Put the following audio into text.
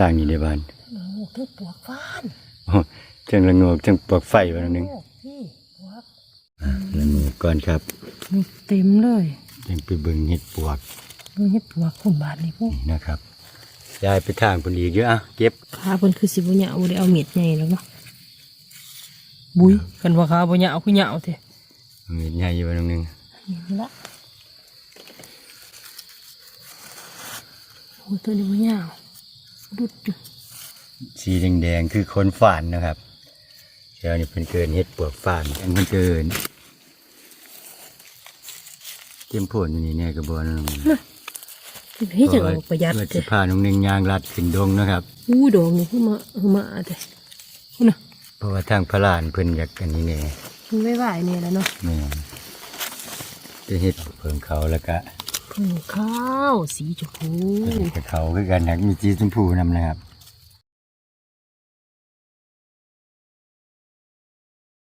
ทางนี้ได้บ้านโอ้ทุกปวกฟ้านโอ้เทิงละโงกเทิงปลวกไฟวันนึงโอ้พี่ปวกอะละโงกก่อนครับนี่เต็มเลยยังไปเบิ่งเห็ดปวกนี่เฮ็ดปวกคนบาทนี่พวกนี่นะครับยายไปทางคนอีกเยอะอะเก็บขาเพิ่นคือสิบ่เหยาบ่ได้เอาเม็ดใหญ่แล้วเนาะบุยกันว่าขาบ่เหยาคือเหยาแท้มีใหญ่อยู่วันนึงนี่ละโอ้ตัวนี้บ่เหยา ดุดอยู่สีแดงๆคือคนฝานนะครับเช้านี่เป็นเกินเห็ดปวกฝานอันมันเกินเตรียมโผลอยู่นี่แน่กระบอกนึงเฮ็ดจังเอาประหยัดเพื่อเด้จะพาน้องหนึ่งยางลัดขึ้นดงนะครับอู้ดอกนี่คือมาคือมาแต่คุณน่ะเพราะว่าทางพระลานเพิ่นอยากกันนี้แน่มันไม่ไหวเนี่ยแหล้วเนาะแม่นจะเห็ดเพิ่งเขาแล้วก็ พึ่งข้าวสีชมพูกับเขาคือกันครับมีจีชมพูนำนะครับ